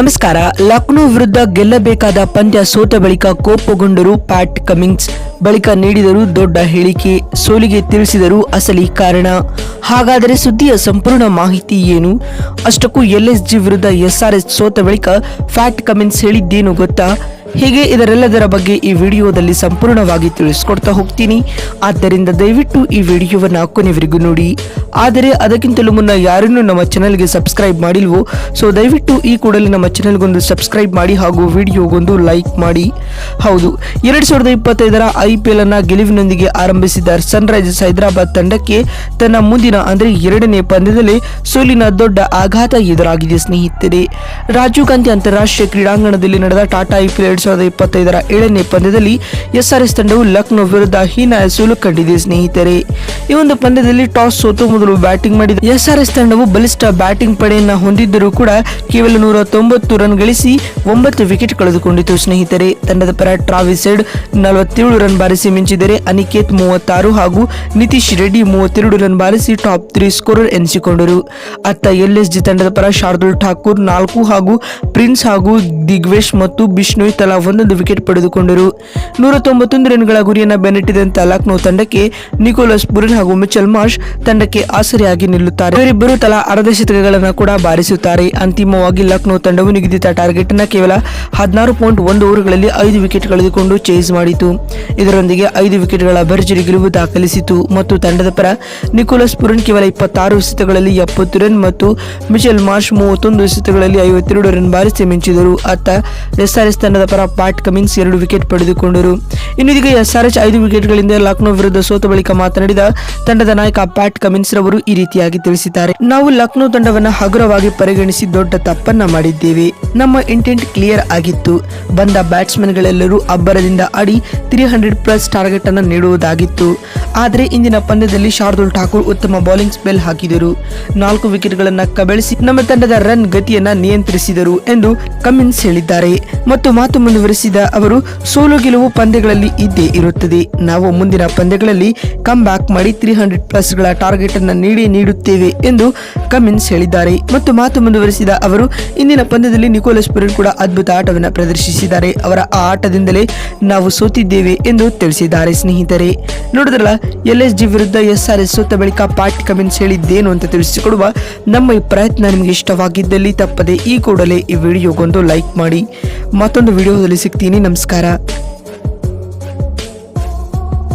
ನಮಸ್ಕಾರ. ಲಕ್ನೋ ವಿರುದ್ಧ ಗೆಲ್ಲಬೇಕಾದ ಪಂದ್ಯ ಸೋತ ಬಳಿಕ ಕೋಪಗೊಂಡರು ಪ್ಯಾಟ್ ಕಮಿಂಗ್ಸ್. ಬಳಿಕ ನೀಡಿದರು ದೊಡ್ಡ ಹೇಳಿಕೆ. ಸೋಲಿಗೆ ತಿಳಿಸಿದರು ಅಸಲಿ ಕಾರಣ. ಹಾಗಾದರೆ ಸುದ್ದಿಯ ಸಂಪೂರ್ಣ ಮಾಹಿತಿ ಏನು? ಅಷ್ಟಕ್ಕೂ ಎಲ್ಎಸ್ಜಿ ವಿರುದ್ಧ ಎಸ್ಆರ್ಎಸ್ ಸೋತ ಬಳಿಕ ಫ್ಯಾಟ್ ಕಮಿಂಗ್ಸ್ ಹೇಳಿದ್ದೇನು ಗೊತ್ತಾ? ಹೀಗೆ ಇದರೆಲ್ಲದರ ಬಗ್ಗೆ ಈ ವಿಡಿಯೋದಲ್ಲಿ ಸಂಪೂರ್ಣವಾಗಿ ತಿಳಿಸ್ಕೊಡ್ತಾ ಹೋಗ್ತೀನಿ. ಆದ್ದರಿಂದ ದಯವಿಟ್ಟು ಈ ವಿಡಿಯೋವನ್ನು ಕೊನೆವರೆಗೂ ನೋಡಿ. ಆದರೆ ಅದಕ್ಕಿಂತಲೂ ಮುನ್ನ ಯಾರನ್ನು ನಮ್ಮ ಚಾನಲ್ಗೆ ಸಬ್ಸ್ಕ್ರೈಬ್ ಮಾಡಿಲ್ವೋ, ಸೊ ದಯವಿಟ್ಟು ಈ ಕೂಡಲೇ ನಮ್ಮ ಚಾನಲ್ಗೊಂದು ಸಬ್ಸ್ಕ್ರೈಬ್ ಮಾಡಿ ಹಾಗೂ ವಿಡಿಯೋಗೊಂದು ಲೈಕ್ ಮಾಡಿ. ಹೌದು, ಎರಡು ಸಾವಿರದ ಇಪ್ಪತ್ತೈದರ ಐ ಪಿ ಎಲ್ ಅನ್ನ ಗೆಲುವಿನೊಂದಿಗೆ ಆರಂಭಿಸಿದ ಸನ್ರೈಸರ್ಸ್ ಹೈದರಾಬಾದ್ ತಂಡಕ್ಕೆ ತನ್ನ ಮುಂದಿನ ಅಂದರೆ ಎರಡನೇ ಪಂದ್ಯದಲ್ಲಿ ಸೋಲಿನ ದೊಡ್ಡ ಆಘಾತ ಎದುರಾಗಿದೆ ಸ್ನೇಹಿತರೆ. ರಾಜೀವ್ ಗಾಂಧಿ ಅಂತಾರಾಷ್ಟ್ರೀಯ ಕ್ರೀಡಾಂಗಣದಲ್ಲಿ ನಡೆದ ಟಾಟಾ ಐ ಪಿ ಎಲ್ ಎರಡ್ ಸಾವಿರದ ಇಪ್ಪತ್ತೈದರ ಏಳನೇ ಪಂದ್ಯದಲ್ಲಿ ಎಸ್ಆರ್ಎಸ್ ತಂಡವು ಲಕ್ನೋ ವಿರುದ್ಧ ಹೀನಾಯ ಸೋಲು ಕಂಡಿದೆ ಸ್ನೇಹಿತರೆ. ಈ ಒಂದು ಪಂದ್ಯದಲ್ಲಿ ಟಾಸ್ ಸೋತು ಮೊದಲು ಬ್ಯಾಟಿಂಗ್ ಮಾಡಿದ ಎಸ್ಆರ್ಎಸ್ ತಂಡವು ಬಲಿಷ್ಠ ಬ್ಯಾಟಿಂಗ್ ಪಡೆಯನ್ನ ಹೊಂದಿದ್ದರೂ ಕೂಡ ಕೇವಲ ನೂರ ತೊಂಬತ್ತು ರನ್ ಗಳಿಸಿ ಒಂಬತ್ತು ವಿಕೆಟ್ ಕಳೆದುಕೊಂಡಿತು ಸ್ನೇಹಿತರೆ. ತಂಡದ ಪರ ಟ್ರಾವಿಸ್ ಹೆಡ್ ನಲವತ್ತೇಳು ರನ್ ಬಾರಿಸಿ ಮಿಂಚಿದರೆ ಅನಿಕೇತ್ ಮೂವತ್ತಾರು ಹಾಗೂ ನಿತೀಶ್ ರೆಡ್ಡಿ ಮೂವತ್ತೆರಡು ರನ್ ಬಾರಿಸಿ ಟಾಪ್ ತ್ರೀ ಸ್ಕೋರರ್ ಎನಿಸಿಕೊಂಡರು. ಅತ್ತ ಎಲ್ಎಸ್ಜಿ ತಂಡದ ಪರ ಶಾರ್ದುಲ್ ಠಾಕೂರ್ ನಾಲ್ಕು ಹಾಗೂ ಪ್ರಿನ್ಸ್ ಹಾಗೂ ದಿಗ್ವೇಶ್ ಮತ್ತು ಬಿಷ್ಣು ತಲಾ ಒಂದೊಂದು ವಿಕೆಟ್ ಪಡೆದುಕೊಂಡರು. ನೂರ ತೊಂಬತ್ತೊಂದು ರನ್ಗಳ ಗುರಿಯನ್ನು ಬೆನ್ನಟ್ಟಿದಂತ ಲಕ್ನೋ ತಂಡಕ್ಕೆ ನಿಕೋಲಸ್ ಪುರನ್ ಹಾಗೂ ಮಿಚಲ್ ಮಾರ್ಷ್ ತಂಡಕ್ಕೆ ಆಸರೆಯಾಗಿ ನಿಲ್ಲುತ್ತಾರೆ. ಇವರಿಬ್ಬರು ತಲಾ ಅರ್ಧ ಶತಕಗಳನ್ನು ಕೂಡ ಬಾರಿಸುತ್ತಾರೆ. ಅಂತಿಮವಾಗಿ ಲಕ್ನೋ ತಂಡವು ನಿಗದಿತ ಟಾರ್ಗೆಟ್ ಅನ್ನ ಕೇವಲ ಹದಿನಾರು ಪಾಯಿಂಟ್ ಒಂದು ಓವರ್ಗಳಲ್ಲಿ ಐದು ವಿಕೆಟ್ ಕಳೆದುಕೊಂಡು ಚೇಸ್ ಮಾಡಿತು. ಇದರೊಂದಿಗೆ ಐದು ವಿಕೆಟ್ಗಳ ಭರ್ಜರಿ ಗೆಲುವು ದಾಖಲಿಸಿತು. ಮತ್ತು ತಂಡದ ಪರ ನಿಕೋಲಸ್ ಪುರನ್ ಕೇವಲ ಇಪ್ಪತ್ತಾರು ಎಸೆತಗಳಲ್ಲಿ ಎಪ್ಪತ್ತು ರನ್ ಮತ್ತು ಮಿಚೆಲ್ ಮಾರ್ಷ್ ಮೂವತ್ತೊಂದು ಎಸೆತಗಳಲ್ಲಿ ಐವತ್ತೆರಡು ರನ್ ಬಾರಿಸಿ ಮಿಂಚಿದರು. ಅತ್ತ ಎಸ್ಆರ್ಎಸ್ ತಂಡದ ಪರ ಪ್ಯಾಟ್ ಕಮಿನ್ಸ್ ಎರಡು ವಿಕೆಟ್ ಪಡೆದುಕೊಂಡರು. ಇನ್ನು ಇದೀಗ ಎಸ್ಆರ್ಎಚ್ ಐದು ವಿಕೆಟ್ಗಳಿಂದ ಲಕ್ನೋ ವಿರುದ್ಧ ಸೋತ ಬಳಿಕ ಮಾತನಾಡಿದ ತಂಡದ ನಾಯಕ ಪ್ಯಾಟ್ ಕಮಿನ್ಸ್ ರವರು ಈ ರೀತಿಯಾಗಿ ತಿಳಿಸಿದ್ದಾರೆ. ನಾವು ಲಕ್ನೋ ತಂಡವನ್ನು ಹಗುರವಾಗಿ ಪರಿಗಣಿಸಿ ದೊಡ್ಡ ತಪ್ಪನ್ನ ಮಾಡಿದ್ದೇವೆ. ನಮ್ಮ ಇಂಟೆಂಟ್ ಕ್ಲಿಯರ್ ಆಗಿತ್ತು. ಬಂದ ಬ್ಯಾಟ್ಸ್ಮನ್ಗಳೆಲ್ಲರೂ ಅಬ್ಬರದಿಂದ ಆಡಿ ತ್ರೀ ಹಂಡ್ರೆಡ್ ಪ್ಲಸ್ ಟಾರ್ಗೆಟ್ ಅನ್ನು ನೀಡುವುದಾಗಿತ್ತು. ಆದರೆ ಇಂದಿನ ಪಂದ್ಯದಲ್ಲಿ ಶಾರ್ದುಲ್ ಠಾಕೂರ್ ಉತ್ತಮ ಬೌಲಿಂಗ್ ಸ್ಪೆಲ್ ಹಾಕಿದರು. ನಾಲ್ಕು ವಿಕೆಟ್ಗಳನ್ನು ಕಬಳಿಸಿ ನಮ್ಮ ತಂಡದ ರನ್ ಗತಿಯನ್ನ ನಿಯಂತ್ರಿಸಿದರು ಎಂದು ಕಮಿನ್ಸ್ ಹೇಳಿದ್ದಾರೆ. ಮತ್ತು ಮಾತು ಮುಂದುವರಿಸಿದ ಅವರು, ಸೋಲು ಗೆಲುವು ಪಂದ್ಯಗಳಲ್ಲಿ ಇದ್ದೇ ಇರುತ್ತದೆ. ನಾವು ಮುಂದಿನ ಪಂದ್ಯಗಳಲ್ಲಿ ಕಮ್ ಬ್ಯಾಕ್ ಮಾಡಿ ತ್ರೀ ಹಂಡ್ರೆಡ್ ಪ್ಲಸ್ಗಳ ಟಾರ್ಗೆಟ್ ಅನ್ನು ನೀಡಿ ನೀಡುತ್ತೇವೆ ಎಂದು ಕಮಿನ್ಸ್ ಹೇಳಿದ್ದಾರೆ. ಮತ್ತು ಮಾತು ಮುಂದುವರೆಸಿದ ಅವರು, ಇಂದಿನ ಪಂದ್ಯದಲ್ಲಿ ನಿಕೋಲಸ್ ಪುರನ್ ಕೂಡ ಅದ್ಭುತ ಆಟವನ್ನು ಪ್ರದರ್ಶಿಸಿದ್ದಾರೆ. ಅವರ ಆ ಆಟದಿಂದಲೇ ನಾವು ಸೋತಿದ್ದೇವೆ ಎಂದು ತಿಳಿಸಿದ್ದಾರೆ ಸ್ನೇಹಿತರೆ. ನೋಡಿದ್ರಲ್ಲ ಎಲ್ ಎಸ್ ಜಿ ವಿರುದ್ಧ ಎಸ್ ಆರ್ ಎಸ್ ಸೋತ ಬಳಿಕ ಪಾಟ್ ಕಮಿನ್ಸ್ ಹೇಳಿದ್ದೇನು ಅಂತ ತಿಳಿಸಿಕೊಡುವ ನಮ್ಮ ಈ ಪ್ರಯತ್ನ ನಿಮಗೆ ಇಷ್ಟವಾಗಿದ್ದಲ್ಲಿ ತಪ್ಪದೆ ಈ ಕೂಡಲೇ ಈ ವಿಡಿಯೋಗೊಂದು ಲೈಕ್ ಮಾಡಿ. ಮತ್ತೊಂದು ವಿಡಿಯೋದಲ್ಲಿ ಸಿಗ್ತೀನಿ. ನಮಸ್ಕಾರ.